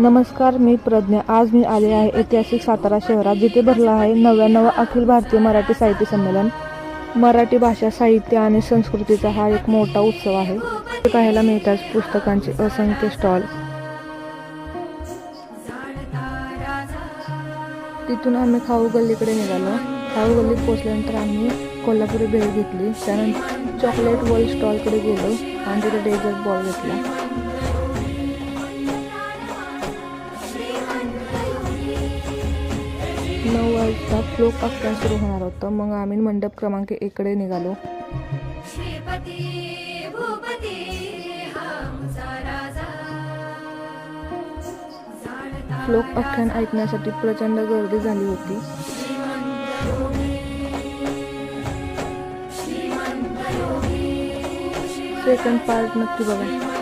नमस्कार मी प्रज्ञा. आज मी आले आहे ऐतिहासिक सातारा शहरात जिथे भरला आहे नव्याण्णव अखिल भारतीय मराठी साहित्य संमेलन. मराठी भाषा साहित्य आणि संस्कृतीचा हा एक मोठा उत्सव आहे. पाहायला मिळतात पुस्तकांचे असंख्य स्टॉल. तिथून आम्ही खाऊ गल्लीकडे निघालो. खाऊ गल्लीत पोचल्यानंतर आम्ही कोल्हापुरी भेट घेतली. त्यानंतर चॉकलेट वर्ल्ड स्टॉलकडे गेलो आणि तिथे डेझर्ट बॉल घेतला. नऊ वाजता फ्लोक अख्ख्या सुरू होणार होतं. मग आम्ही मंडप क्रमांक एककडे निघालो. फ्लोक आख्यान ऐकण्यासाठी प्रचंड गर्दी झाली होती. सेकंड पार्ट नक्की बघा.